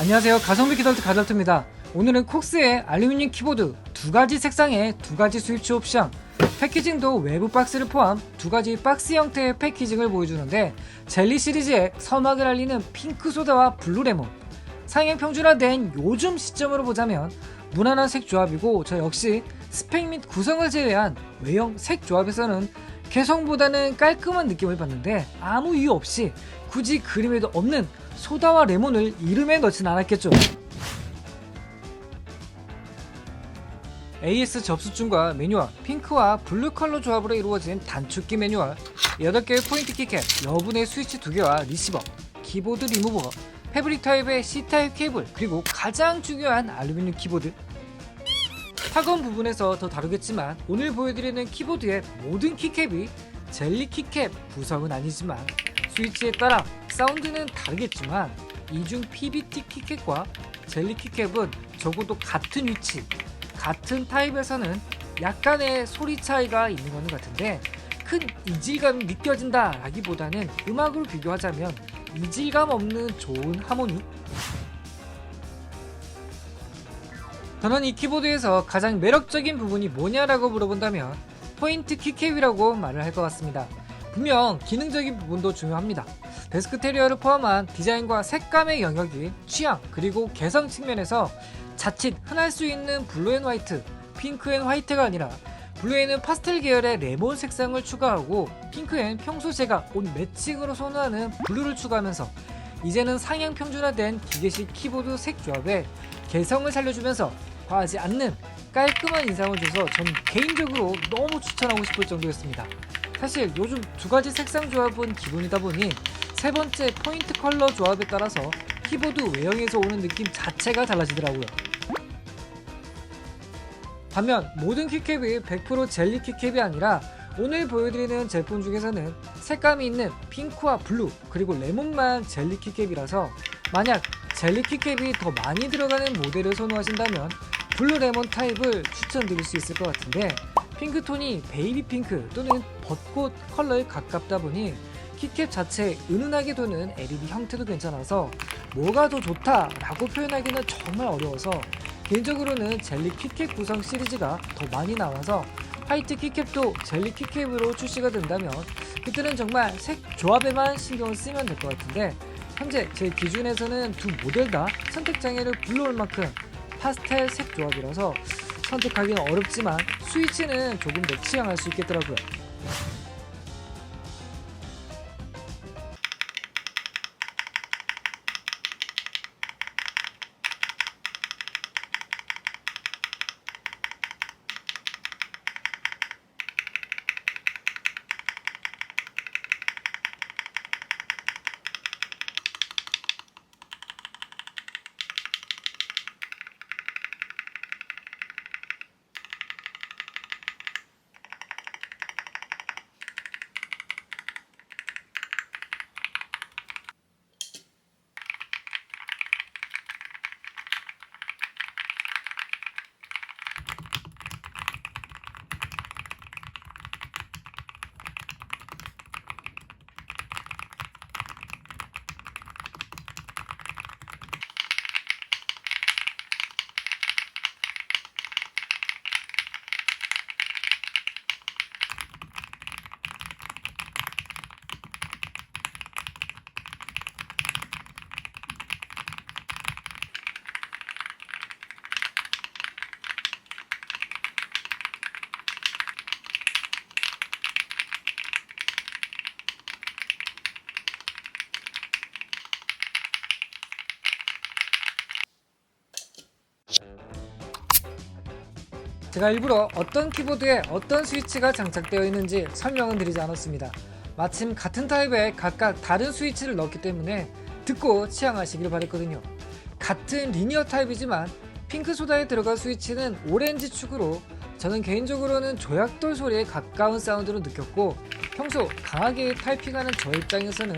안녕하세요. 가성비 키덜트 가덜트입니다. 오늘은 콕스의 알루미늄 키보드 두 가지 색상의 두 가지 스위치 옵션 패키징도 외부 박스를 포함 두 가지 박스 형태의 패키징을 보여주는데 젤리 시리즈의 서막을 알리는 핑크 소다와 블루 레몬. 상향 평준화된 요즘 시점으로 보자면 무난한 색 조합이고 저 역시 스펙 및 구성을 제외한 외형 색 조합에서는 개성보다는 깔끔한 느낌을 받는데 아무 이유 없이 굳이 그림에도 없는 소다와 레몬을 이름에 넣진 않았겠죠. AS 접수중과 매뉴얼, 핑크와 블루 컬러 조합으로 이루어진 단축키 매뉴얼, 8개의 포인트 키캡, 여분의 스위치 2개와 리시버, 키보드 리무버, 패브릭 타입의 C타입 케이블, 그리고 가장 중요한 알루미늄 키보드. 타건 부분에서 더 다루겠지만 오늘 보여드리는 키보드의 모든 키캡이 젤리 키캡 구성은 아니지만 스위치에 따라 사운드는 다르겠지만 이중 PBT 키캡과 젤리 키캡은 적어도 같은 위치, 같은 타입에서는 약간의 소리 차이가 있는 거는 같은데 큰 이질감이 느껴진다 라기보다는 음악으로 비교하자면 이질감 없는 좋은 하모니? 저는 이 키보드에서 가장 매력적인 부분이 뭐냐라고 물어본다면 포인트 키캡이라고 말을 할 것 같습니다. 분명 기능적인 부분도 중요합니다. 데스크 테리어를 포함한 디자인과 색감의 영역이 취향 그리고 개성 측면에서 자칫 흔할 수 있는 블루 앤 화이트, 핑크 앤 화이트가 아니라 블루에는 파스텔 계열의 레몬 색상을 추가하고 핑크엔 평소 제가 옷 매칭으로 선호하는 블루를 추가하면서 이제는 상향 평준화된 기계식 키보드 색 조합에 개성을 살려주면서 과하지 않는 깔끔한 인상을 줘서 전 개인적으로 너무 추천하고 싶을 정도였습니다. 사실 요즘 두 가지 색상 조합은 기본이다 보니 세 번째 포인트 컬러 조합에 따라서 키보드 외형에서 오는 느낌 자체가 달라지더라고요. 반면 모든 키캡이 100% 젤리 키캡이 아니라 오늘 보여드리는 제품 중에서는 색감이 있는 핑크와 블루 그리고 레몬만 젤리 키캡이라서 만약 젤리 키캡이 더 많이 들어가는 모델을 선호하신다면 블루 레몬 타입을 추천드릴 수 있을 것 같은데 핑크톤이 베이비 핑크 또는 벚꽃 컬러에 가깝다 보니 키캡 자체에 은은하게 도는 LED 형태도 괜찮아서 뭐가 더 좋다라고 표현하기는 정말 어려워서 개인적으로는 젤리 키캡 구성 시리즈가 더 많이 나와서 화이트 키캡도 젤리 키캡으로 출시가 된다면 그때는 정말 색 조합에만 신경을 쓰면 될 것 같은데 현재 제 기준에서는 두 모델 다 선택 장애를 불러올 만큼 파스텔 색 조합이라서 선택하기는 어렵지만 스위치는 조금 더 취향할 수 있겠더라고요. 제가 일부러 어떤 키보드에 어떤 스위치가 장착되어 있는지 설명은 드리지 않았습니다. 마침 같은 타입에 각각 다른 스위치를 넣었기 때문에 듣고 취향하시길 바랬거든요. 같은 리니어 타입이지만 핑크 소다에 들어간 스위치는 오렌지 축으로 저는 개인적으로는 조약돌 소리에 가까운 사운드로 느꼈고 평소 강하게 탈핑하는 저 입장에서는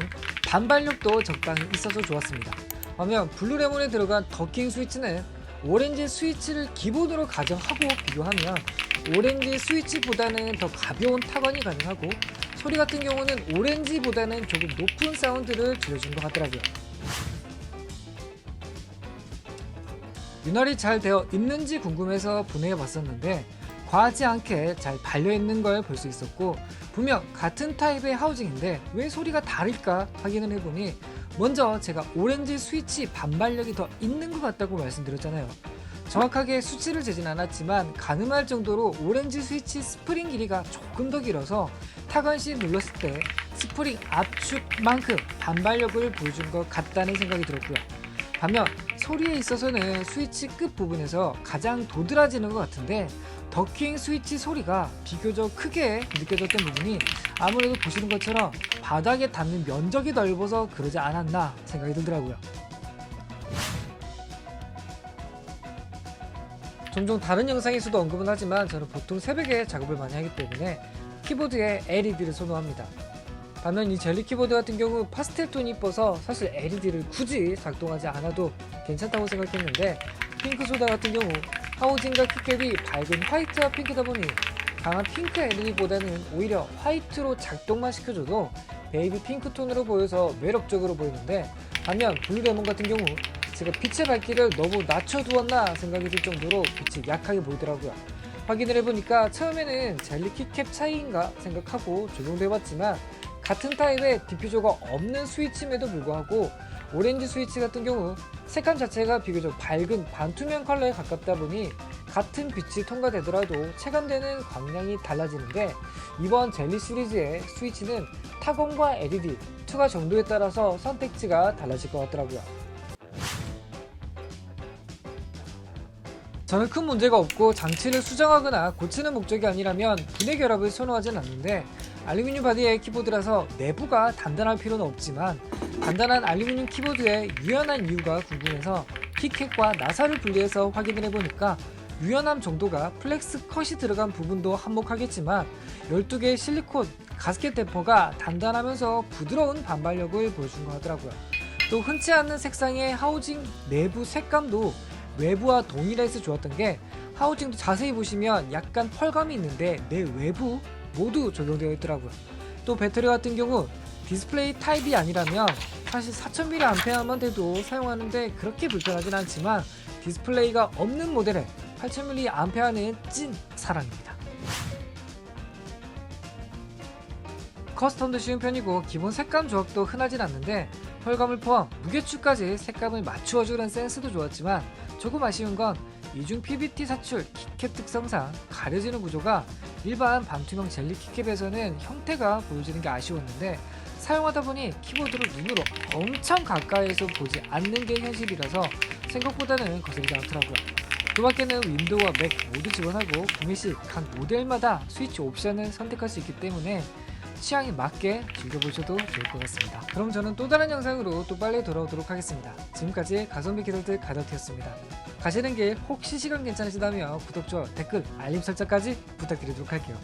반발력도 적당히 있어서 좋았습니다. 반면 블루레몬에 들어간 더킹 스위치는 오렌지 스위치를 기본으로 가정하고 비교하면 오렌지 스위치보다는 더 가벼운 타건이 가능하고 소리 같은 경우는 오렌지보다는 조금 높은 사운드를 줄여준 것 같더라고요. 윤활이 잘 되어 있는지 궁금해서 분해해 봤었는데 과하지 않게 잘 발려 있는 걸 볼 수 있었고 분명 같은 타입의 하우징인데 왜 소리가 다를까 확인을 해보니 먼저 제가 오렌지 스위치 반발력이 더 있는 것 같다고 말씀드렸잖아요. 정확하게 수치를 재진 않았지만 가늠할 정도로 오렌지 스위치 스프링 길이가 조금 더 길어서 타건 시 눌렀을 때 스프링 압축만큼 반발력을 보여준 것 같다는 생각이 들었고요. 반면 소리에 있어서는 스위치 끝 부분에서 가장 도드라지는 것 같은데 더킹 스위치 소리가 비교적 크게 느껴졌던 부분이 아무래도 보시는 것처럼 바닥에 닿는 면적이 넓어서 그러지 않았나 생각이 들더라고요. 종종 다른 영상에서도 언급은 하지만 저는 보통 새벽에 작업을 많이 하기 때문에 키보드에 LED를 선호합니다. 반면 이 젤리 키보드 같은 경우 파스텔 톤이 이뻐서 사실 LED를 굳이 작동하지 않아도 괜찮다고 생각했는데 핑크 소다 같은 경우 하우징과 키캡이 밝은 화이트와 핑크다 보니 강한 핑크 LED보다는 오히려 화이트로 작동만 시켜줘도 베이비 핑크 톤으로 보여서 매력적으로 보이는데 반면 블루레몬 같은 경우 제가 빛의 밝기를 너무 낮춰두었나 생각이 들 정도로 빛이 약하게 보이더라고요. 확인을 해보니까 처음에는 젤리 키캡 차이인가 생각하고 적용도 해봤지만 같은 타입의 디퓨저가 없는 스위치임에도 불구하고 오렌지 스위치 같은 경우 색감 자체가 비교적 밝은 반투명 컬러에 가깝다 보니 같은 빛이 통과되더라도 체감되는 광량이 달라지는데 이번 젤리 시리즈의 스위치는 타건과 LED, 투과 정도에 따라서 선택지가 달라질 것 같더라고요. 저는 큰 문제가 없고 장치를 수정하거나 고치는 목적이 아니라면 분해 결합을 선호하진 않는데 알루미늄 바디의 키보드라서 내부가 단단할 필요는 없지만 단단한 알루미늄 키보드의 유연한 이유가 궁금해서 키캣과 나사를 분리해서 확인을 해보니까 유연함 정도가 플렉스 컷이 들어간 부분도 한몫하겠지만 12개의 실리콘 가스켓 댐퍼가 단단하면서 부드러운 반발력을 보여준 것 같더라고요. 또 흔치 않는 색상의 하우징 내부 색감도 외부와 동일해서 좋았던 게 하우징도 자세히 보시면 약간 펄감이 있는데 내 외부 모두 적용되어 있더라고요. 또 배터리 같은 경우 디스플레이 타입이 아니라면 사실 4000mAh만 돼도 사용하는데 그렇게 불편하진 않지만 디스플레이가 없는 모델에 8000mAh는 찐 사랑입니다. 커스텀도 쉬운 편이고 기본 색감 조합도 흔하진 않는데 펄감을 포함 무게추까지 색감을 맞추어주는 센스도 좋았지만 조금 아쉬운 건 이중 PBT 사출 키캡 특성상 가려지는 구조가 일반 반투명 젤리 키캡에서는 형태가 보여지는 게 아쉬웠는데 사용하다 보니 키보드를 눈으로 엄청 가까이에서 보지 않는 게 현실이라서 생각보다는 거슬리지 않더라고요. 그 밖에는 윈도우와 맥 모두 지원하고 구매 시 각 모델마다 스위치 옵션을 선택할 수 있기 때문에 취향에 맞게 즐겨보셔도 좋을 것 같습니다. 그럼 저는 또 다른 영상으로 또 빨리 돌아오도록 하겠습니다. 지금까지 가성비 기술들 가덕이었습니다. 가시는 길 혹시 시간 괜찮으시다면 구독, 좋아요, 댓글, 알림 설정까지 부탁드리도록 할게요.